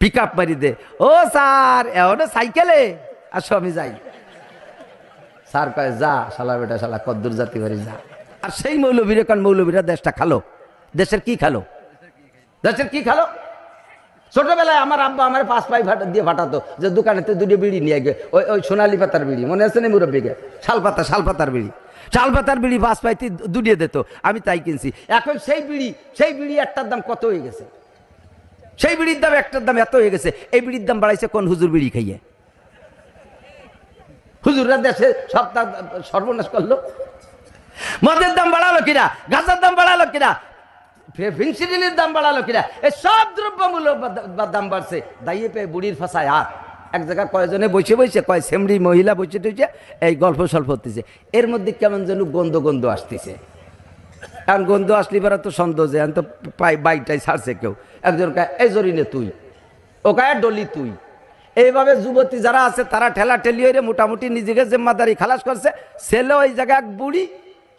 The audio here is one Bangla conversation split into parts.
পিক আপ মারি দে। ও স্যার, এখনও সাইকেলে? আসো, আমি যাই। স্যার কয়, যা, শালা বেটা, শালা কদ্দুর জাতি বাড়ি যা। আর সেই মৌলবীর কারণ মৌলবীরা দেশটা খালো। দেশের কি খালো? দেশের কি খালো? ছোটবেলায় আমার আব্বা আমার পাঁচ পাই ফাটা দিয়ে ফাটাতো যে দোকানেতে দুটো বিড়ি নিয়ে গে ওই ওই সোনালি পাতার বিড়ি, মনে আছে না মুরব্বীকে? শাল পাতা, শাল পাতার বিড়ি। শাল পাতার বিড়ি পাঁচ পাইতে দুটিয়ে দিত আমি তাই কিনছি। এখন সেই বিড়ি সেই বিড়ি একটার দাম কত হয়ে গেছে? সেই বিড়ির দাম একটার দাম এত হয়ে গেছে। এই বিড়ির দাম বাড়াইছে কোন হুজুর বিড়ি খাইয়ে? হুজুররা দেশে সব তার সর্বনাশ করল। মদের দাম বাড়ালো কিনা? গাঁজার দাম বাড়ালো কিনা? ফিনসিডিলের দাম বাড়ালো কিনা? এই সব দ্রব্যমূল্য দাম বাড়ছে। দাইয়ে পেয়ে বুড়ির ফাঁসায় আর। এক জায়গায় কয়জনে বসে বসে, কয় সেমরি মহিলা বসে টইছে এই গল্প সল্প হতেছে। এর মধ্যে কেমন যেন গন্ধ গন্ধ আসতেছে। কারণ গন্ধ আসলি বেড়া তো সন্দেহ যে, এখন তো পাই বাইকটাই ছাড়ছে কেউ। একজন কয়, এই জরিনে তুই। ও কয় ডলি তুই। এইভাবে যুবতী যারা আছে, তারা ঠেলা ঠেলি হয়ে মোটামুটি নিজেকে জিম্মাদারি খালাস করছে। ছেলে ওই জায়গায় এক বুড়ি,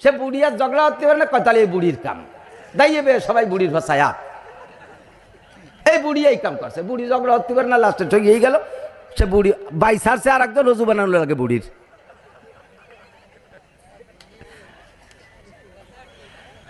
সে বুড়ি আর ঝগড়া হতে পারে না কতালে এই বুড়ির কাম। দাইয়ে বে, সবাই বুড়ির ভাষায় এই বুড়ি এই কাম করছে, বুড়ি ঝগড়া হতে পারে না, লাস্টে ঠগিয়েই গেল। সে বুড়ি বাই ছাড়ছে আর একজন রজু বানানো লাগে বুড়ির।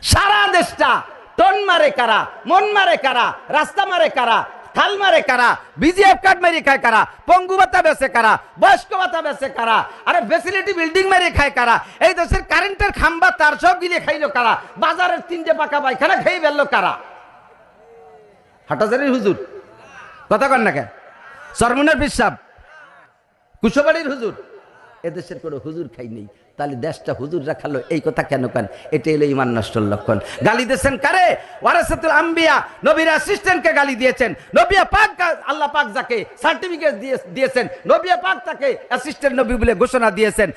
সারা দেশটা টন মারে কারা, মন মারে কারা, রাস্তা মারে কারা, খাল মারে কারা, বিজিএফ কার্ড মেরে খায় কারা, পঙ্গু ভাতা বেচে কারা, বয়স্ক ভাতা বেচে কারা, আরে ফেসিলিটি বিল্ডিং মেরে খায় কারা, এই দেশের কারেন্টের খাম্বা তার সব গিলে খাইলো কারা, বাজারের তিনটে পাকা পায়খানা খেয়ে ফেলল কারা। হাটাজারির হুজুর, কথা কন না কেন? সরমুনের বিশ্বাব কুশবাড়ির হুজুর এদেশের কোনো হুজুর খাই নেই। তাহলে দেশটা হুজুর রাখালো এই কথা কেন কেন? এটা এলো ইমান নষ্টর লক্ষণ। গালি দিয়েছেন কারে? ওয়ারাসাতুল আম্বিয়া নবীর অ্যাসিস্ট্যান্টকে গালি দিয়েছেন। নবিয়া পাক আল্লাহ পাক যাকে সার্টিফিকেট দিয়ে দিয়েছেন নবিয়া পাক তাকে অ্যাসিস্ট্যান্ট নবী বলে ঘোষণা দিয়েছেন।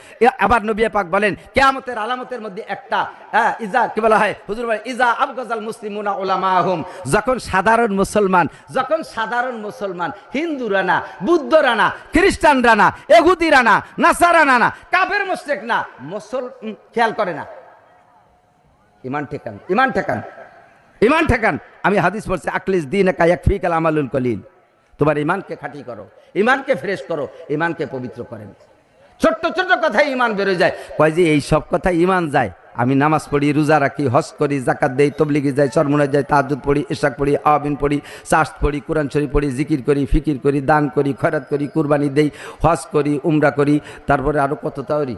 আবার নবিয়া পাক বলেন কেয়ামতের আলামতের মধ্যে একটা হ্যাঁ, ইজা কি বলা হয়? হুজুর বলে ইজা আবগাজাল মুসলিমুনা ওলামাহুম যখন সাধারণ মুসলমান যখন সাধারণ মুসলমান হিন্দুরা না বুদ্ধরা না খ্রিস্টানরা না এহুদিরা না নাসারা না না কাফের মুশরিক না মুসল খেয়াল করে না। ইমান ঠেকান ইমান ঠেকান ইমান ঠেকান। আমি হাদিস পড়ছি আকলিস দিন একা এক ফিকাল আমালুল কলিল। তোমার ইমানকে খাঁটি করো, ইমানকে ফ্রেশ করো, ইমানকে পবিত্র করেন ছোট্ট ছোট্ট কথাই ইমান বেরোয় যায়। কয় যে এই সব কথা ইমান যায়। আমি নামাজ পড়ি, রোজা রাখি, হজ করি জাকাত দেই, তবলিগে যাই চরমনে যাই তাহাজুদ পড়ি ইশাক পড়ি আবিন পড়ি চাষ পড়ি, কোরআন শরীফ পড়ি, জিকির করি, ফিকির করি, দান করি, খয়রাত করি, কুরবানি দেই, হজ করি, উমরা করি, তারপরে আরও কত তাওরি।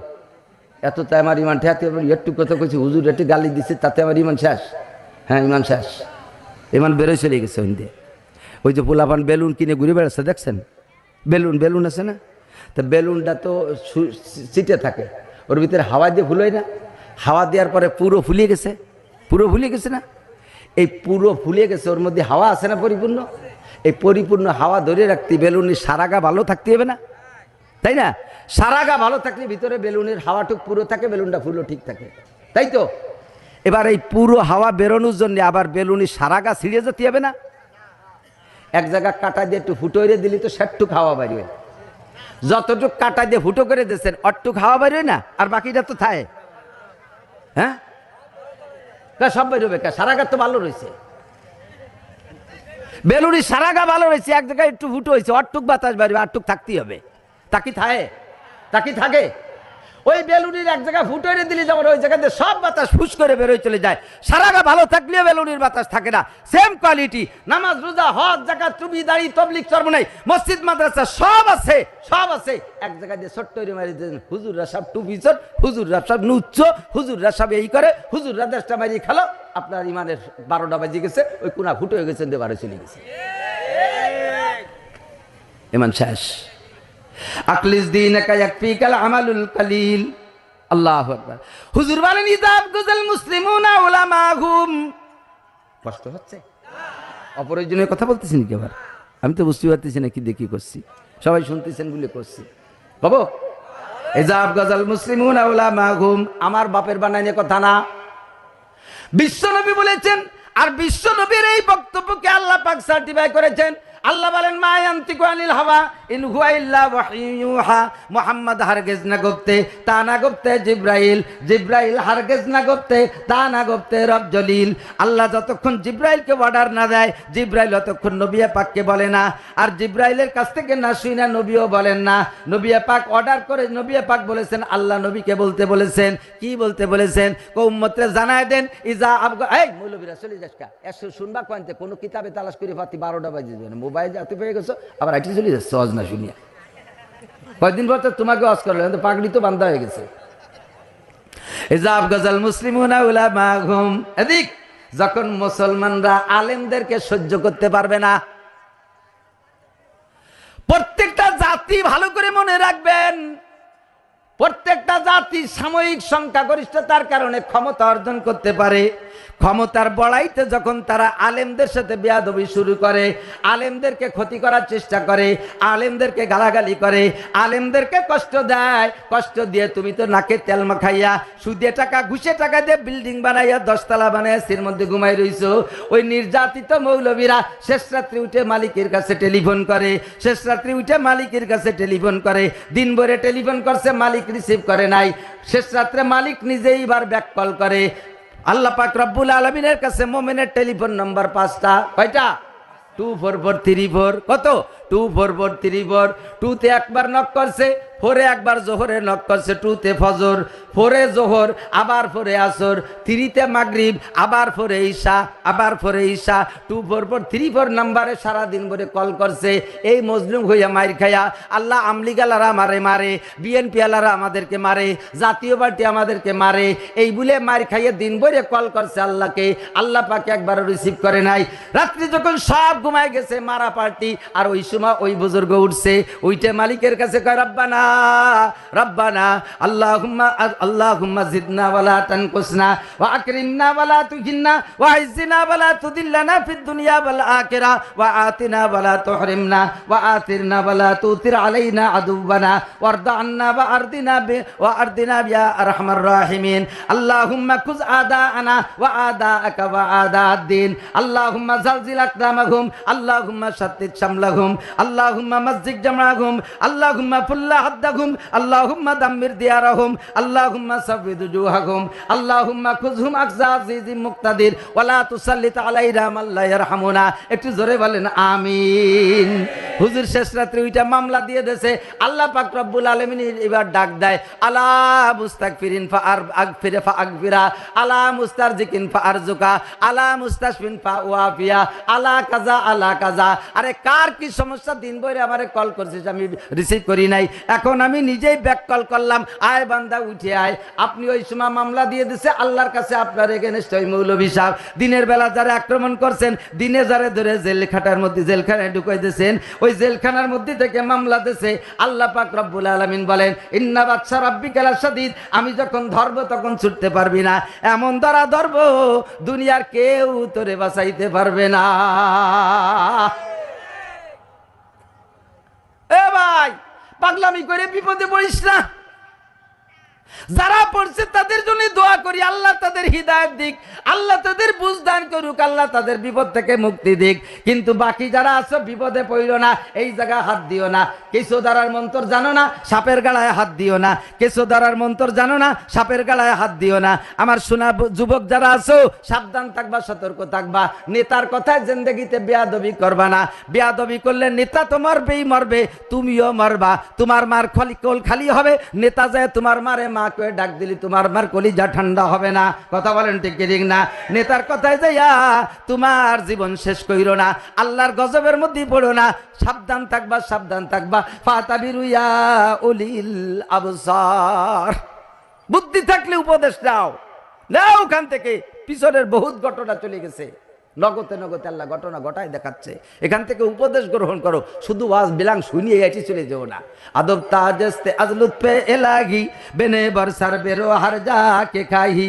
এত তাই আমার ইমান ঠেয়াতে একটু কথা কইছি, হুজুর একটু গালি দিচ্ছে তাতে আমার ইমান শেষ। হ্যাঁ ইমান শেষ। ইমান বেরোয় চলে গেছে ওইদিকে ওই যে পোলাপান বেলুন কিনে ঘুরে বেড়াচ্ছে, দেখছেন? বেলুন বেলুন আছে না? তা বেলুনটা তো সিটে থাকে। ওর ভিতরে হাওয়া দিয়ে ফুলোয় না? হাওয়া দেওয়ার পরে পুরো ফুলিয়ে গেছে। পুরো ফুলিয়ে গেছে না? এই পুরো ফুলিয়ে গেছে, ওর মধ্যে হাওয়া আছে না পরিপূর্ণ? এই পরিপূর্ণ হাওয়া ধরে রাখতে বেলুনের সারা গা ভালো থাকতে হবে না? তাই না? সারা গা ভালো থাকলে ভিতরে বেলুনের হাওয়াটুক পুরো থাকে, বেলুনটা ফুলও ঠিক থাকে। তাই তো? এবার এই পুরো হাওয়া বেরোনোর জন্য আবার বেলুনের সারা গা ছিঁড়ে যেতে হবে না? এক জায়গা কাটা দিয়ে একটু ফুটো করে দিলি তো ষাটটুক হাওয়া বাড়িবে যতটুক কাটা দিয়ে ফুটো করে দিয়েছেন, অটটুক হাওয়া বাড়িবে না? আর বাকিটা তো থায়। হ্যাঁ? কা সব বেরোবে কা? সারা গা তো ভালো রয়েছে। বেলুনি সারা গা ভালো রয়েছে, এক জায়গায় একটু ফুটো হয়েছে, অটটুক বাতাস বাড়বে আটটুক থাকতেই হবে। তাকি থায়? তাকি থাকে? ওই বেলুনির এক জায়গায় ফুটো দিলে, যেমন ওই জায়গাতে সব বাতাস ফুস করে বেরোয় চলে যায়। সারা গা ভালো থাকলেও বেলুনির বাতাস থাকে না। সেম কোয়ালিটি নামাজ, রোজা, হজ জাকাত টুবি দাড়ি তবলিক চর্মনাই মসজিদ, মাদ্রাসা, সব আছে সব আছে। এক জায়গায় দিয়ে ছোট্ট মারি দেন, হুজুররা সব টুপি চট হুজুররা সব নুচ্চ হুজুররা সব এই করে, হুজুররা দেশটা মারি খালো, আপনার ইমানের বারোটা বাজে গেছে, ওই কোনা ফুটো হয়ে গেছে দিয়ে বারো চলে গেছে। ইমান শেষ। আকলিস দিন ইয়াকফিকাল আমালুল কালিল। আল্লাহু আকবার। হুজুর বলেন, ইজাব গুজাল মুসলিমুনা উলামাহুম। কষ্ট হচ্ছে? অপ্রয়োজনীয় কথা বলতেছেন কি আবার? আমি তো বুঝতে পারতেছি না কি দেখি করছি। সবাই শুনতেছেন বলে করছি। বাবু এজাব গজাল মুসলিমুনা উলামাহুম। আমার বাপের বানাইনে কথা না। বিশ্বনবী বলেছেন, আর বিশ্বনবীর এই বক্তব্যকে আল্লাহ পাক সার্টিফাই করেছেন। আল্লাহ বলেন, মা ইয়ান্তিকু আনিল হাওয়া, ইন হুয়া ইল্লা ওয়াহিয়ুহা মুহাম্মদ হারগিজ না গপ্তে, তা না গপ্তে জিব্রাইল জিব্রাইল হারগিজ না গপ্তে, তা না গপ্তে রব জলিল। আল্লাহ যতক্ষণ জিব্রাইলকে অর্ডার না দেয়, জিব্রাইল ততক্ষণ নবিয়া পাককে বলে না। আর জিব্রাইলের কাছ থেকে না শুই না, নবীও বলেন না। নবিয়া পাক অর্ডার করে নবিয়া পাক বলেছেন, আল্লাহ নবীকে বলতে বলেছেন। কি বলতে বলেছেন? কৌমত্রে জানায় দেন, ইজা আবগা এই মৌলবীরা চলে যাস শুনবা কয়েনতে, কোনো কিতাবে তালাশ করে পাতি বারোটা বাজে যাবে মোবাইল যাতে পেয়ে গেছো, আবার আইটি চলে যাচ্ছে অজ না শুনিয়া। কয়েকদিন পর তো তোমাকে অজ করল, কিন্তু পাগড়ি তো বান্ধা হয়ে গেছে। যখন মুসলমানরা আলেমদেরকে সহ্য করতে পারবে না, প্রত্যেকটা জাতি ভালো করে মনে রাখবেন প্রত্যেকটা জাতি সাময়িক সংখ্যাগরিষ্ঠতার কারণে ক্ষমতা অর্জন করতে পারে। ক্ষমতার বড়াইতে যখন তারা আলেমদের সাথে বেয়াদবি শুরু করে, আলেমদেরকে ক্ষতি করার চেষ্টা করে, আলেমদেরকে গালাগালি করে, আলেমদেরকে কষ্ট দেয়, কষ্ট দিয়ে তুমি তো নাকে তেল মাখাইয়া সুদে টাকা, ঘুষে টাকা দিয়ে বিল্ডিং বানাইয়া দশতলা বানাইয়া সির মধ্যে ঘুমাই রইছো। ওই নির্যাতিত মৌলবীরা শেষ রাত্রি উঠে মালিকের কাছে টেলিফোন করে, শেষ রাত্রি উঠে মালিকের কাছে টেলিফোন করে দিন ভরে টেলিফোন করছে মালিক রিসিভ করে নাই। শেষ রাত্রে মালিক নিজেই বার ব্যাক কল করে। আল্লাহ পাক রব্বুল আলমিনের কাছে মোমেনের টেলিফোন নম্বর পাঁচটা। কয়টা? Two four four three four কত? Two four four three four টুতে একবার নক করছে ফোরে একবার জোহরে নক করছে, টুতে ফজর ফোরে জোহর, আবার ফোরে আসর থ্রিতে মাগরিব, আবার ফোরে ঈশা, আবার ফোরে Isha. Two four four three four নাম্বারে সারাদিন ভরে কল করছে, এই মজলুম হইয়া মাইর খাইয়া আল্লাহ আমলিগালারা মারে মারে, বিএনপি আলারা আমাদেরকে মারে, জাতীয় পার্টি আমাদেরকে মারে, এই বলে মার খাইয়ে দিন ভরে কল করছে আল্লাহকে, আল্লাহ পাকে একবার রিসিভ করে নাই। রাত্রি যখন সব ঘুমায় গেছে, মারা পার্টি, আর ওই সময় ওই বুজুর্গ উঠছে, ওইটা মালিকের কাছে কয়, রব্বানা রব্বানা, আল্লাহুম্মা আল্লাহুম্মা জিদনা ওয়ালা তানকুসনা, ওয়া আকরিমনা ওয়ালা তুহিন্না ওয়া ইজ্জিনা ওয়ালা তুদিল্লানা ফিদ দুনিয়া ওয়াল আখিরা, ওয়া আতিনা ওয়ালা তুহরিমনা, ওয়া আতিরনা ওয়ালা তুতির আলাইনা আদুবানা ওয়ারদা আন্না ওয়া আরদিনা বি, ওয়া আরদিনা ইয়া আরহামার রাহিমিন, আল্লাহুম্মা কুজ আদাআনা ওয়া আদাআকা ওয়া আদাআদ-দ্বীন আল্লাহুম্মা জালজিল আকদামাহুম আল্লাহুম্মা শাত্তিত শামলাহুম আল্লাহুম্মা মাজ্জিক জামআহুম আল্লাহুম্মা ফুল্লা হাদ্দাহুম, আল্লাহুম্মা দাম্মির দিয়ারাহুম, আল্লাহুম্মা সাব্বিদ উজুহাহুম আল্লাহুম্মা খুযহুম আকজা আজিজিম মুক্তাদির, ওয়ালা তুসাল্লিত আলাইনা মান লা ইয়ারহামুনা। একটু জোরে বলেন, আমিন। হুজুর শেষ রাত্রে ওইটা মামলা দিয়ে দেছে। আল্লাহ পাক রব্বুল আলামিন এবার ডাক দেয়, আলা মুস্তাগফিরিন ফা আর আগফিরে ফা আগফিরা, আলা মুস্তারজিকিন ফা আরজুকা, আলা মুস্তাশফিন ফা ওয়াফিয়া, আলা কাজা আলা কাজা আরে কার কি সমস্যা দিন বইরে আমারে কল করছিস আমি রিসিভ করি নাই। এখন আমি নিজেই ব্যাক কল করলাম, আয় বান্দা, উঠে আয়। আপনি ওই সময় মামলা দিয়ে দিছে, আল্লাহর কাছে আপনার এগেনস্ট ওই মৌলভী সাহেব। দিনের বেলা যারা আক্রমণ করছেন, দিনে যারা ধরে জেলখাটার মধ্যে, জেলখানায় ঢুকাই দিয়েছেন, ওই জেলখানার মধ্যে থেকে মামলা দিছে। আল্লাহ পাক রব্বুল আলামিন বলেন, ইন্না বাদশা রাব্বি কালা সাদিদ আমি যখন ধরব তখন ছুটতে পারবি না। এমন দ্বারা ধরব, দুনিয়ার কেউ তোরে বাঁচাইতে পারবে না। ভাই পাগলামি করে বিপদে পড়িস না। যারা পড়ছে তাদের জন্য দোয়া করি, আল্লাহ তাদের হৃদায়ত দিক, আল্লাহ তাদের বুঝ দান করুক, আল্লাহ তাদের বিপদ থেকে মুক্তি দিক। কিন্তু বাকি যারা আছো, বিপদে পড়িল না, এই জায়গায় হাত দিও না। কেঁচো দ্বারার মন্তর জানো না, সাপের গালায় হাত দিও না। কেঁচো দ্বারার মন্তর জানো না, সাপের গালায় হাত দিও না। আমার সোনা যুবক যারা আছো, সাবধান থাকবা, সতর্ক থাকবা। নেতার কথায় জিন্দগিতে বেয়াদবি করবা না। বেয়াদবি করলে নেতা তো মরবেই মরবে, তুমিও মরবা। তোমার মার খলি কোল খালি হবে, নেতা যায় তোমার মারে মা কে ডাক দিলি, তোমার মার কলিজা ঠান্ডা হবে না। কথা বলেন ঠিক ঠিক না? নেতার কথায় যাইয়া তোমার জীবন শেষ কইরো না। আল্লাহর গজবের মধ্যে পড়ো না। সাবধান থাকবা সাবধান থাকবা। ফাতাবিরুয়া উলিল আবসার। বুদ্ধি থাকলে উপদেশ দাও। নাও ওখান থেকে। পিছনের বহুত ঘটনা চলে গেছে। নগতে নগতে আল্লাহ ঘটনা ঘটায় দেখাচ্ছে। এখান থেকে উপদেশ গ্রহণ করো, শুধু ওয়াজ বিলাং শুনিয়ে এটি চলে যেও না। আদব তাজস্তে আজলুত পে এলাগি বেনে বরসার বেরো হার যা কে খাহি।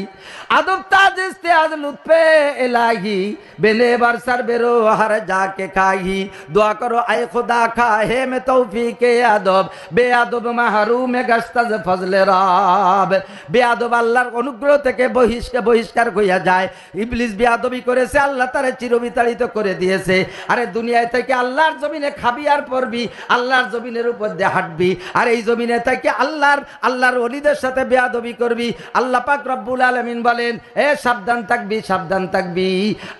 আদব তাজস্তে আজলুত পে এলাগি বেনে বরসার বেরো হার যা কে খাহি। দোয়া করো, আয় খোদা খা হে মে তৌফিকে আদব। বে আদব মাহরুমে গস্তাজ ফজলে রাব। বে আদব আল্লাহর অনুগ্রহ থেকে বহিষ্কার বহিষ্কার হইয়া যায়। ইবলিস বেয়াদবি করেছে আল্লাহ তারে চিরবিতাড়িত করে দিয়েছে। আরে দুনিয়ায় থেকে আল্লাহর জমিনে খাবি আর পড়বি আল্লাহর জমিনের উপর দিয়ে হাঁটবি। আর এই জমিনে থেকে আল্লাহর আল্লাহর অলিদের সাথে বেয়াদবি করবি। আল্লাহ পাক রব্বুল আলমিন বলেন এ সাবধান থাকবি সাবধান থাকবি।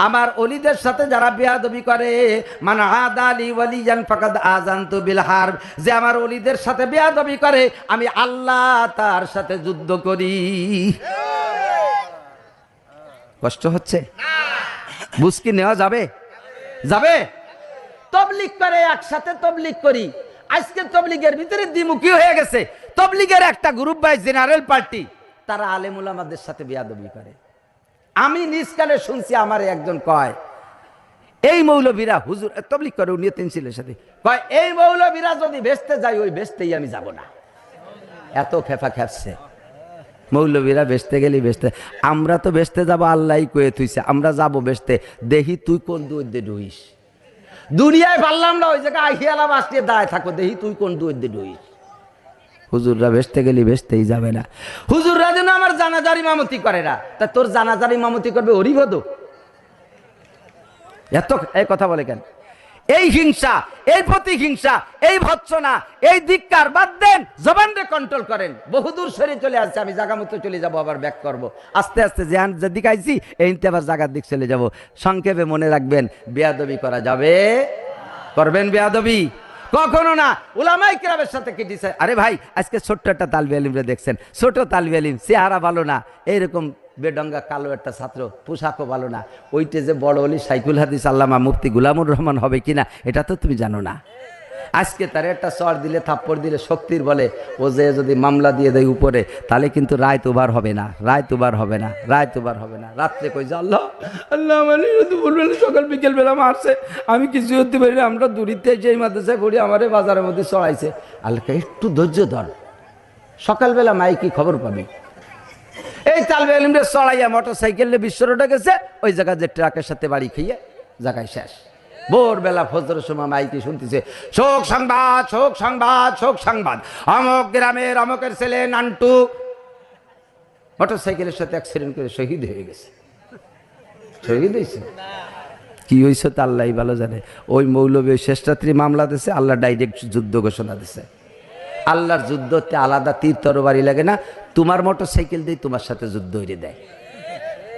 আমার অলিদের সাথে যারা বেয়াদবি করে মানে আদালি ওয়ালিয়ান ফাকাদ আজান্তু বিল হারব। যে আমার অলিদের সাথে বেয়াদবি করে আমি আল্লাহ তার সাথে যুদ্ধ করি। কষ্ট হচ্ছে? বুঝকি নেওয়া যাবে? যাবে? তবলিক করে, একসাথে তবলিক করি। আজকে তবলিগের ভিতরে দ্বিমুখী হয়ে গেছে। তবলিগের একটা গ্রুপ বাই জেনারেল পার্টি তারা আলেমুল আমাদের সাথে বেয়াদবি করে। আমি নিজকালে শুনছি, আমার একজন কয়, এই মৌলবীরা, হুজুর তবলিক করে, উনি তিনশিলের সাথে। কয়, এই মৌলবীরা যদি বেচতে যায়, ওই বেচতেই আমি যাব না। এত খেপা খেপছে। মৌলবীরা বেচতে গেলি বেচতে। আমরা তো বেচতে যাব, আল্লাহ কয়ে তুইছে আমরা যাব বেচতে। দেহি তুই কোন দুয়ে ডুইস দুনিয়ায় পারলাম না, ওই জায়গায় আহিয়ালা বাসটিয়ে দাঁড়ায় থাকো, দেহি তুই কোন দুয়ে ডুইস হুজুররা বেচতে গেলি বেচতেই যাবে না। হুজুররা যেন আমার জানাজার ইমামতি করে না। তা তোর জানাজার ইমামতি করবে হরিবদ এত এই কথা বলে কেন? এই হিংসা, এই প্রতিহিংসা, এই ভৎসনা, এই ধিক্কার বাদ দেন জবানরে কন্ট্রোল করেন। বহুদূর সরে চলে আসছে, আমি জাগা মতো চলে যাব, আবার ব্যাক করব। আস্তে আস্তে যে যেদিকে আইছি এইতে আবার জাগার দিক চলে যাব। সংক্ষেপে মনে রাখবেন, বেয়াদবি করা যাবে? করবেন বেয়াদবি? কখনো না। উলামাই কিরামের সাথে কি দিছে আরে ভাই, আজকে ছোট্ট একটা তালবি আলিমরে দেখছেন। ছোট তালবি আলিম চেহারা ভালো না। এইরকম বেডঙ্গা কালো একটা ছাত্র, পোশাকও ভালো না। ওইটে যে বড় অলি সাইকুল হাদিস আল্লামা মুফতি গুলামুর রহমান হবে কিনা এটা তো তুমি জানো না। আজকে তার একটা চর দিলে, থাপ্পড় দিলে, শক্তির বলে, ও যে যদি মামলা দিয়ে দেয় উপরে, তাহলে কিন্তু রায় তোবার হবে না, রায় তোবার হবে না, রায় তোবার হবে না। রাত্রে কই যে, আল্লাহ আল্লাহ মানে দুপুরবেলা সকাল বিকেল বেলা মারছে, আমি কিছু করতে পারি না, আমরা দূরিতে যেই মাদ্রাসায় পড়ি, আমারে বাজারের মধ্যে চড়াইছে। আল্লাহকে একটু ধৈর্য ধর, সকালবেলা মাইকি খবর পাবি। এই তালবে আলিমরে চড়াইয়া মোটর সাইকেলে বিশ্ব রোডে গেছে, ওই জায়গা যে ট্রাকের সাথে বাড়ি খেয়ে জায়গায় শেষ। ভোরবেলা ফজরের সময় মাইকে শুনতেছে, শোক সংবাদ শোক সংবাদ শোক সংবাদ। অমক গ্রামের অমকের ছেলে নান্টু মোটর সাইকেলের সাথে অ্যাক্সিডেন্ট করে শহীদ হয়ে গেছে। শহীদ হয়েছে? কি হয়েছে তো আল্লাহ ভালো জানে। ওই মৌলবী শেষ রাত্রি মামলা দিছে, আল্লাহ ডাইরেক্ট যুদ্ধ ঘোষণা দিছে। আল্লাহর যুদ্ধতে আলাদা তীর তরবারি লাগে না। তোমার মোটর সাইকেল দিয়ে তোমার সাথে যুদ্ধ হয়ে দেয়।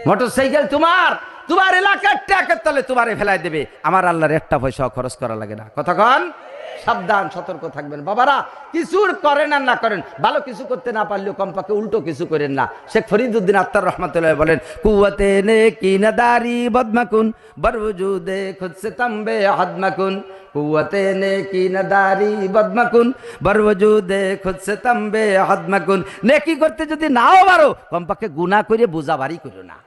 মোটর সাইকেল তোমার তোমার এলাকার ট্যাকের তলে তোমারে ফেলায় দেবে। আমার আল্লাহর একটা পয়সা খরচ করা লাগে না। কন? সাবধান, সতর্ক থাকবেন। বাবারা, কিছুর করেন আর না করেন, ভালো কিছু করতে না পারলেও কম্পাকে উল্টো কিছু করেন না। শেখ ফরিদুদ্দিন আত্মার রহমতুল্লাহ বলেন কুয়াতে নে কি না দারি বদমাকুন, বরবুজুদে খুদ সে তম্বে হদমাকুন কুয়াতে নে কি না দারি বদমাকুন, বরবুজুদে খুদ সে তম্বে হদমাকুন নেকি করতে যদি নাও পারো কমপাকে গুনাহ করে বোঝা করো না।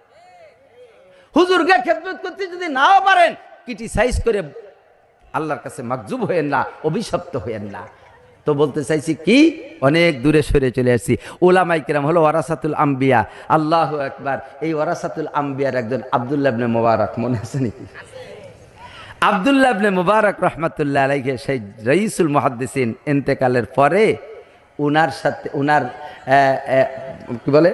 হুজুরকে খেদমত করতে যদি নাও পারেন, ক্রিটিসাইজ করে আল্লাহর কাছে মাকজুব হয়েন না, অভিশপ্ত হয়েন না। তো বলতে চাইছি কি? অনেক দূরে সরে চলে আসছি। ওলামাই কিরাম হলো ওয়ারাসাতুল আম্বিয়া। আল্লাহ একবার এই ওয়ারাসাতুল আম্বিয়ার একজন আবদুল্লাবনে মোবারক, মনে আছে নাকি? আবদুল্লাহ ইবনে মোবারক রহমতুল্লাহ আলাইকে সেই রইসুল মহাদ্দিসিন এন্তেকালের পরে উনার সাথে, উনার কি বলে?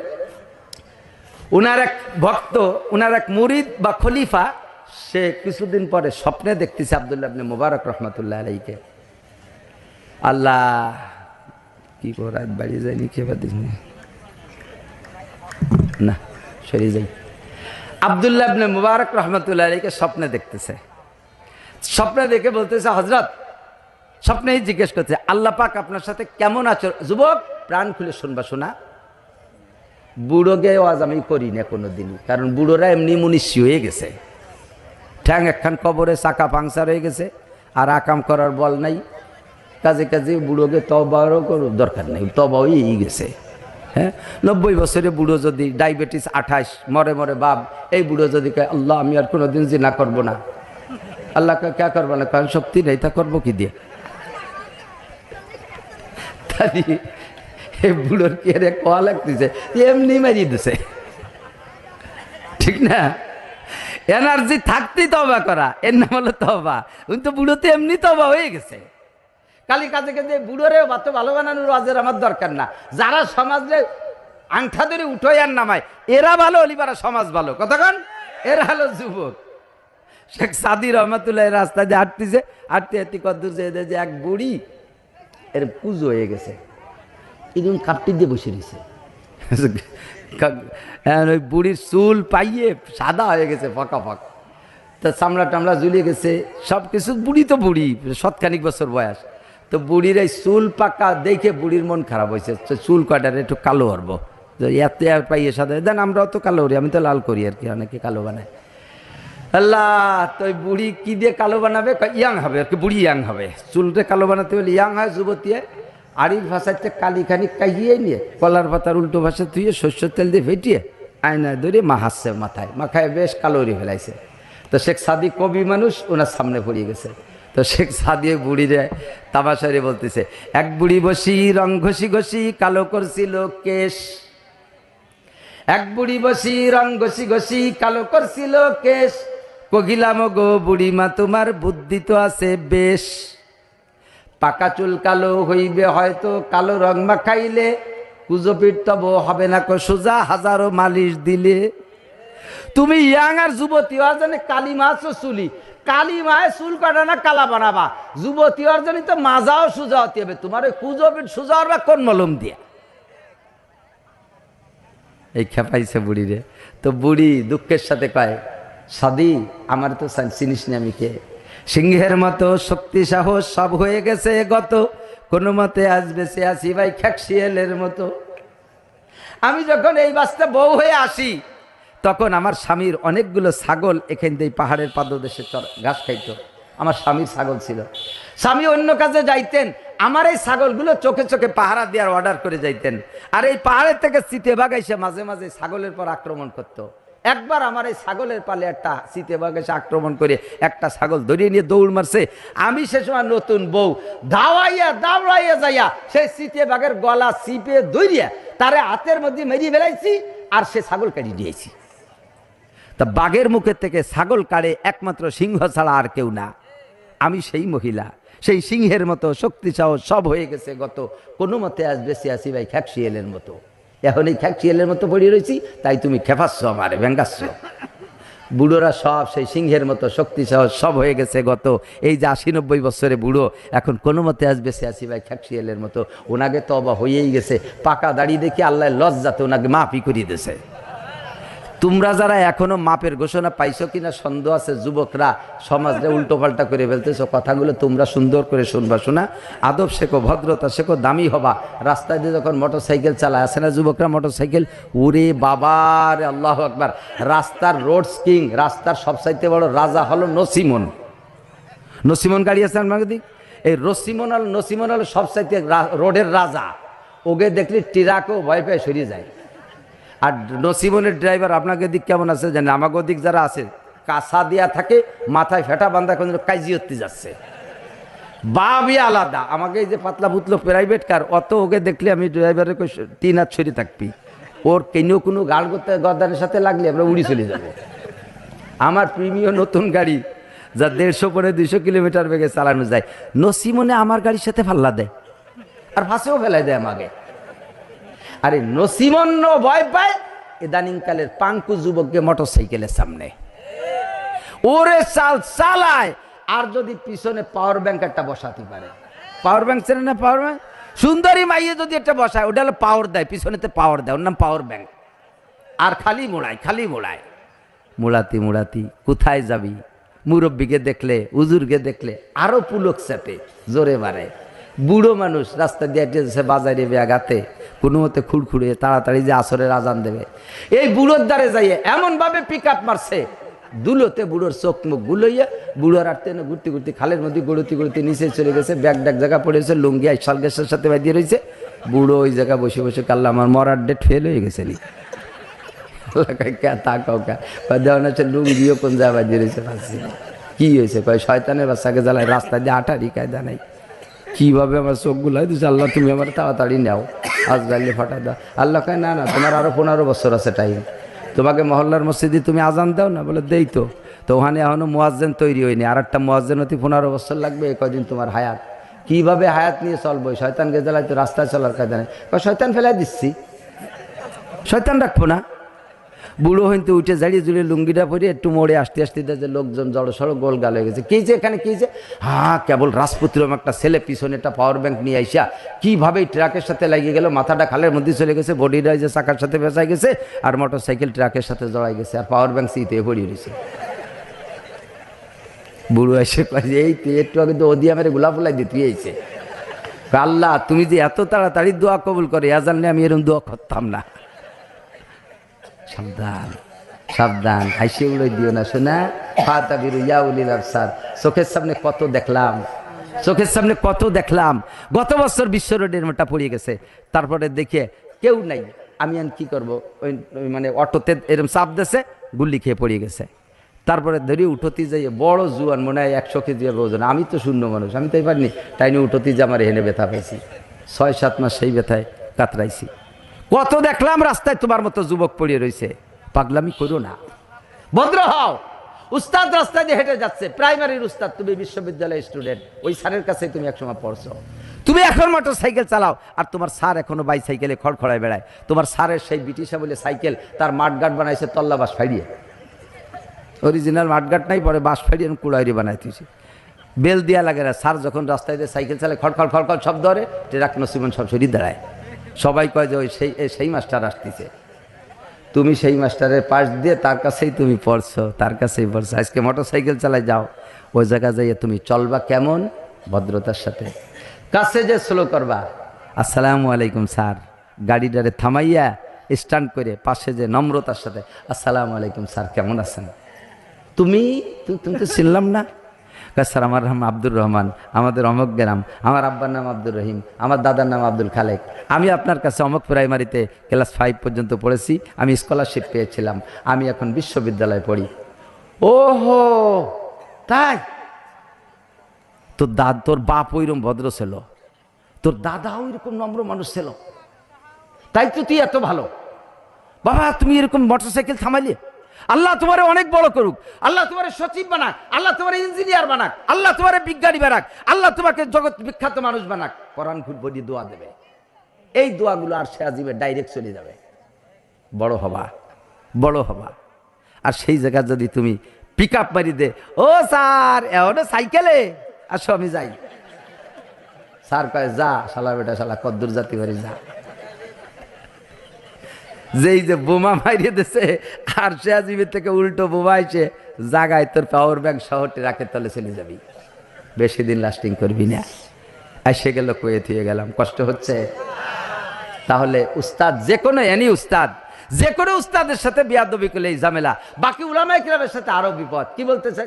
উনার এক ভক্ত, উনার এক মুরিদ বা খলিফা সে কিছুদিন পরে স্বপ্নে দেখতেছে আবদুল্লাহ আপনি মোবারক রহমতুল্লাহ আলাইকে। আল্লাহ, কি রাত বাড়ি যায়নি খেয়ে দিস না, সরি যাই। আবদুল্লাহ আপনি মুবারক রহমতুল্লাহ আলাইকে স্বপ্নে দেখতেছে। স্বপ্নে দেখে বলতেছে হজরত স্বপ্নেই জিজ্ঞেস করছে, আল্লাহ পাক আপনার সাথে কেমন আচর যুবক, প্রাণ খুলে শুনবা শোনা বুড়োকে আজ আমি করি না কোনো দিনই কারণ বুড়োরা এমনি মুনিষি হয়ে গেছে। ঠ্যাং একখান কবরে চাকা পাংচার হয়ে গেছে, আর আকাম করার বল নাই। কাজে কাজে বুড়োকে তবারও দরকার নেই তবাও এই গেছে। হ্যাঁ? নব্বই বছরে বুড়ো যদি ডায়াবেটিস আঠাশ, মরে মরে বাপ, এই বুড়ো যদি কয়, আল্লাহ, আমি আর কোনো দিন জিনা করব না। আল্লাহ কে করব না? কারণ শক্তি নেই, তা করব কি দিয়ে? তাই এই বুড়োর কি আরে কোয়া লাগতেছে? এমনি মারিয়ে দিছে। ঠিক না? এনার্জি থাকতেই তবা করা। এর নাম হলো তবা কিন্তু বুড়ো তো এমনি তবা হয়ে গেছে। কালি কাজে কাজে বুড়োরে বাতো ভালো বানানোর আজের আমার দরকার না। যারা সমাজে আংঠা ধরে উঠোয় আর নামায়, এরা ভালো অলিপারা সমাজ ভালো। কতক্ষণ এরা হলো যুবক। শেখ সাদি রহমাতুল্লাহ রাস্তা দিয়ে হাঁটতেছে, হাঁটতে হাঁটতে কত যেয়ে যে এক বুড়ি এর পুজো হয়ে গেছে। এরকম কাপটি দিয়ে বসে রয়েছে। ওই বুড়ির চুল পাইয়ে সাদা হয়ে গেছে, ফাঁকা ফাঁকা। তা চামড়া টামড়া ঝুলিয়ে গেছে সব কিছু বুড়ি তো বুড়ি শতখানিক বছর বয়স। তো বুড়ির এই চুল পাকা দেখে বুড়ির মন খারাপ হয়েছে চুল কাটার একটু কালো হরব। এত আর পাইয়ে সাদা দেন আমরাও তো কালো করি আমি তো লাল করি আর কি, অনেকে কালো বানায়। আল্লাহ, তো বুড়ি কি দিয়ে কালো বানাবে? ইয়াং হবে আর কি, বুড়ি ইয়াং হবে। চুলটা কালো বানাতে হলে ইয়াং হয়, যুবতী হয়। আড়ির ভাষাতে কালিখানি কাহিয়ে নিয়ে, কলার পাতার উল্টো ভাষা ধুয়ে শস্য তেল দিয়ে ফেটিয়ে আয়নায় ধরে মা হাসছে মাথায়। মাথায় বেশ কালোরি ফেলাইছে। তো শেখ সাদি কবি মানুষ, ওনার সামনে পড়িয়ে গেছে। তো শেখ সাদি ওই বুড়িরে তামাশারে বলতেছে, এক বুড়ি বসি, রং ঘষি ঘষি, কালো করছিল কেশ এক বুড়ি বসি, রং ঘষি ঘষি, কালো করছিল কেশ কহিলাম গো বুড়িমা, তোমার বুদ্ধি তো আছে বেশ। পাকা চুল কালো হইবে হয়তো কালো রং মাখাইলে। কুজোপির তব হবে না কো সোজা, হাজারো মালিশ দিলে। তুমি ইয়াং আর যুবতী হওয়ার জন্য কালী মাছ চুলি। কালী মায় চুল কাটা না কালা বানাবা। যুবতী হওয়ার জন্য তো মাজাও সোজা হতে হবে। তোমার ওই কুজোপির সোজা হওয়ার কোন মলম দিয়া? এই খেপাইছে বুড়ি রে তো বুড়ি দুঃখের সাথে কয়, সাদি, আমার তো চিনিস না আমি কে? সিংহের মতো শক্তি সাহস সব হয়ে গেছে গত। কোনো মতে আসবে সে আসি ভাই খ্যাকশিয়ালের মতো। আমি যখন এই বাস্তে বউ হয়ে আসি, তখন আমার স্বামীর অনেকগুলো ছাগল এখান দিয়ে পাহাড়ের পাদদেশে ঘাস খাইত। আমার স্বামীর ছাগল ছিল। স্বামী অন্য কাজে যাইতেন, আমার এই ছাগলগুলো চোখে চোখে পাহারা দেওয়ার অর্ডার করে যাইতেন। আর এই পাহাড়ের থেকে চিতে বাগাইসে মাঝে মাঝে ছাগলের পর আক্রমণ করত। একবার আমার এই ছাগলের পালে একটা চিতে বাগাইসে আক্রমণ করে একটা ছাগল ধরিয়ে নিয়ে দৌড় মারছে। আমি সে সময় নতুন বউ। ধাওয়াইয়া দাওড়াইয়া যাইয়া সেই চিতে বাঘের গলা চিপে ধরিয়া তারে হাতের মধ্যে মেরিয়ে ফেলাইছি আর সে ছাগল কাটিয়ে দিয়েছি তা বাঘের মুখের থেকে ছাগল কাড়ে একমাত্র সিংহ ছাড়া আর কেউ না। আমি সেই মহিলা। সেই সিংহের মতো শক্তি সাহস সব হয়ে গেছে গত কোনো মতে আজ বেশি আসি ভাই খ্যাকশিয়েলের মতো। এখন এই খ্যাকচিয়ালের মতো পড়ে রয়েছি, তাই তুমি খেপাচ্ছ আমারে, ভেঙ্গাচ্ছ। বুড়োরা সব সেই সিংহের মতো শক্তি সহ সব হয়ে গেছে গত এই যে আশি নব্বই বছরে বুড়ো, এখন কোনো মতে আসবে সে আসি ভাই খ্যাকশিয়ালের মতো। ওনাকে তো অবা হয়েই গেছে, পাকা দাঁড়িয়ে দেখি আল্লাহ লজ্জাতে ওনাকে মাফি করিয়ে দিয়েছে। তোমরা যারা এখনও মাপের ঘোষণা পাইছো কিনা সন্দেহ আছে, যুবকরা সমাজে উল্টো পাল্টা করে ফেলতেছো কথাগুলো তোমরা সুন্দর করে শুনবা, শোনা। আদব শেখো, ভদ্রতা শেখো, দামি হবা। রাস্তায় দিয়ে যখন মোটর সাইকেল চালায়, আসে না যুবকরা মোটর সাইকেল ওরে বাবার আল্লাহ আকবার। রাস্তার রোড কিং রাস্তার সবচাইতে বড় রাজা হলো নসিমন। নসিমন গাড়ি আছে আপনাকে দিক? এই রসিমন আল নসিমন হলো সবচাইতে রোডের রাজা। ওকে দেখলে টিরাকেও ভয় পেয়ে সরিয়ে যায়। আর নসিমনের ড্রাইভার আপনাকে দিক কেমন আছে জানেন? আমাকে দিক যারা আছে কাঁচা দিয়া থাকে, মাথায় ফেটা বান্ধা কোন হতে যাচ্ছে। বাবই আলাদা। আমাকে এই যে পাতলা পুতলো প্রাইভেট কার অত ওকে দেখলে আমি ড্রাইভারের তিন হাত ছড়ি থাকবি। ওর কেউ কোনো গাড় করতে গদ্দারের সাথে লাগলে আমরা উড়ি চলে যাব। আমার প্রিমিয় নতুন গাড়ি যা দেড়শো পরে দুইশো কিলোমিটার বেগে চালানো যায়। নসিমনে আমার গাড়ির সাথে ফাল্লা দেয়। আর ফাঁসেও ফেলাই দেয় আমাকে। আরে নসিমন্য ভয় পায় ইদানিংকালের পাঙ্কু যুবককে মোটর সাইকেলের সামনে। ওরে চাল চালায়, আর যদি পিছনে পাওয়ার ব্যাংক একটা বসাতে পারে। পাওয়ার ব্যাংক ছিল না পাওয়ার ব্যাংক সুন্দরী মাইয়ে যদি একটা বসায়, ওটা হলো পাওয়ার দেয়, পিছনেতে পাওয়ার দেয়, ওর নাম পাওয়ার ব্যাংক আর খালি মোড়ায় খালি মোড়ায়। মোড়াতি মোড়াতি, কোথায় যাবি? মুরব্বীকে দেখলে উজুরকে দেখলে, আরও পুলক চাপে, জোরে মারে বুড়ো মানুষ, রাস্তা দিয়ে যাচ্ছে বাজারে ব্যাগাতে কোনো মতে খুড়খুড়ে তাড়াতাড়ি যে আসরের আজান দেবে। এই বুড়োর দ্বারে যাইয়ে এমনভাবে পিক আপ মারছে, দুলোতে বুড়োর চোখ মুখ গুলোইয়া বুড়োর আর তেনে ঘুরতে ঘুরতে খালের মধ্যে গড়ুতে গড়ুতে নিচে চলে গেছে, ব্যাগ ড্যাগ জায়গা পড়েছে লুঙ্গি আইসাল গ্যাসের সাথে বাঁধিয়ে রয়েছে বুড়ো ওই জায়গায় বসে বসে কাল্লা, আমার মরার ডেট ফেল হয়ে গেছে নি। হচ্ছে লুঙ্গিও কোন জায়গায় বাজিয়ে রয়েছে কি হয়েছে? কয়, শয়তানের বাচ্চাকে জ্বালায়, রাস্তা দিয়ে আটারি কায়দা নাই। কীভাবে আমার চোখগুলো দিচ্ছে আল্লাহ, তুমি আমার তাড়াতাড়ি নাও। আজ গাইলে ফাটা দাও। আল্লাহ কয়, না না, তোমার আরও পনেরো বছর আছে টাইম তোমাকে মহল্লার মসজিদে তুমি আজান দাও না? বলে, দেই তো। তো ওখানে এখনও মোয়াজ্জেন তৈরি হয়নি। আর একটা মোয়াজ্জেন হতে পনেরো বছর লাগবে কদিন তোমার হায়াত। কীভাবে হায়াত নিয়ে চলবো? শয়তানকে জ্বালাই তো রাস্তায় চলার কায়দা শয়তান ফেলাই দিচ্ছি। শয়তান রাখব না। বুড়ো হইতে উঠে জাড়িয়ে জুড়ে লুঙ্গিটা পরে একটু মোড়ে আসতে আসতে যে লোকজন জড়ো সড়ো গোল গাল হয়ে গেছে। কি যে এখানে, কি যে? হ্যাঁ কেবল রাজপুত্রম একটা ছেলে পিছনে একটা পাওয়ার ব্যাংক নিয়ে আইসা। কীভাবে ট্রাকের সাথে লাগিয়ে গেল? মাথাটা খালের মধ্যে চলে গেছে বডিটা যে চাকার সাথে বেসাই গেছে, আর মোটর সাইকেল ট্রাকের সাথে জড়াই গেছে, আর পাওয়ার ব্যাংক সিতে পড়িয়ে রয়েছে। বুড়ো এসে কয় এই তুই একটু আগে তো ওদিয়া মেরে গোলাপ ফুলাই দিয়ে তুই আল্লাহ, তুমি যে এত তাড়াতাড়ি দোয়া কবুল করে, এ জানলে আমি এরকম দোয়া করতাম না। সাবধান সাবধান। হাসি উড়ে দিও না, শোনা। ফাতা বিরু ইয়াউলিল আবসার। চোখের সামনে কত দেখলাম, চোখের সামনে কত দেখলাম। গত বছর বিশ্ব রোডের মোটা পড়িয়ে গেছে। তারপরে দেখে কেউ নাই। আমি আর কি করব? ওই মানে অটোতে এরকম চাপ দেছে গুল্লি খেয়ে পড়িয়ে গেছে। তারপরে ধরি উঠতি যাই বড় জুয়ান, মনে হয় একশো কেজি ওজন। আমি তো শূন্য মানুষ, আমি তাই পারিনি। তাই নিয়ে উঠতি যে আমার হেনে ব্যথা পাইছি। ছয় সাত মাস সেই ব্যথায় কাতরাইছি। কত দেখলাম রাস্তায় তোমার মতো যুবক পড়িয়ে রয়েছে পাগলামি করো না। ভদ্র হও, উস্তাদ রাস্তায় দিয়ে হেঁটে যাচ্ছে। প্রাইমারির উস্তাদ, তুমি বিশ্ববিদ্যালয়ের স্টুডেন্ট। ওই স্যারের কাছে তুমি একসময় পড়ছো। তুমি এখন মোটর সাইকেল চালাও, আর তোমার স্যার এখনও বাইসাইকেলে খড়খড়ায় বেড়ায়। তোমার স্যারের সেই ব্রিটিশা বলে সাইকেল, তার মাঠগাট বানাইছে, তল্লা বাস ফাইড়িয়ে। অরিজিনাল মাঠগাট নাই, পরে বাস ফাইড়িয়ে আমি কুড়াইরি বানাই তুইছে বেল দিয়া লাগে না। স্যার যখন রাস্তায় দিয়ে সাইকেল চালায়, খড়খড় খড়খড় শব্দ ধরে ট্রাক নসিমন সব শরীর দাঁড়ায়। সবাই কয় যে ওই সেই সেই মাস্টার আসতেছে। তুমি সেই মাস্টারের পাশ দিয়ে তার কাছেই তুমি পড়ছো, তার কাছেই পড়ছো। আজকে মোটর সাইকেল চালাই যাও, ওই জায়গায় যাইয়ে তুমি চলবা কেমন? ভদ্রতার সাথে। কাছে যে স্লো করবা। আসসালামু আলাইকুম স্যার। গাড়িটারে থামাইয়া স্ট্যান্ড করে পাশে যে নম্রতার সাথে, আসসালামু আলাইকুম স্যার, কেমন আছেন? তুমি তুমি তো চিনলাম না। স্যার আমার নাম আব্দুর রহমান আমাদের অমক গ্রাম আমার আব্বার নাম আব্দুর রহিম আমার দাদার নাম আব্দুল খালেক। আমি আপনার কাছে অমক প্রাইমারিতে ক্লাস ফাইভ পর্যন্ত পড়েছি আমি স্কলারশিপ পেয়েছিলাম আমি এখন বিশ্ববিদ্যালয়ে পড়ি। ওহো তাই? তোর দাদ তোর বাপ ওইরকম ভদ্র ছিল তোর দাদা ওইরকম নম্র মানুষ ছিল তাই তো তুই এত ভালো। বাবা তুমি এরকম মোটরসাইকেল থামাইলে? আল্লাহ তোমারে অনেক বড় করুক। আল্লাহ তোমারে সচিব বানাক। আল্লাহ তোমার ইঞ্জিনিয়ার বানাক। আল্লাহ তোমারে বিজ্ঞানী বানাক। আল্লাহ তোমাকে জগৎ বিখ্যাত মানুষ বানাক। কোরআন খুলবো দিয়ে দেবে। এই দোয়াগুলো আর সে আজিবে ডাইরেক্ট চলে যাবে। বড় হবা। বড় হবা। আর সেই জায়গায় যদি তুমি পিক আপ মারি দে, ও স্যার, এখনও সাইকেলে? আসো আমি যাই। স্যার কয়, যা, শালা বেটা, শালা কদ্দুর জাতি বাড়ি যা। যেই যে বোমা মারিয়ে দিছে, আর সে আজিবের থেকে উল্টো বোমা এসে জাগায় তোর পাওয়ার ব্যাংক শহরটি রাখে তলে চলে যাবি। বেশি দিন লাস্টিং করবি না। এসে গেল কয়ে থুয়ে গেলাম, কষ্ট হচ্ছে। তাহলে উস্তাদ, যে কোনো এনি উস্তাদ, যে কোনো উস্তাদের সাথে বিয়াদবি করলে এই ঝামেলা। বাকি উলামাই কিরামের সাথে আরও বিপদ। কি বলতে চাই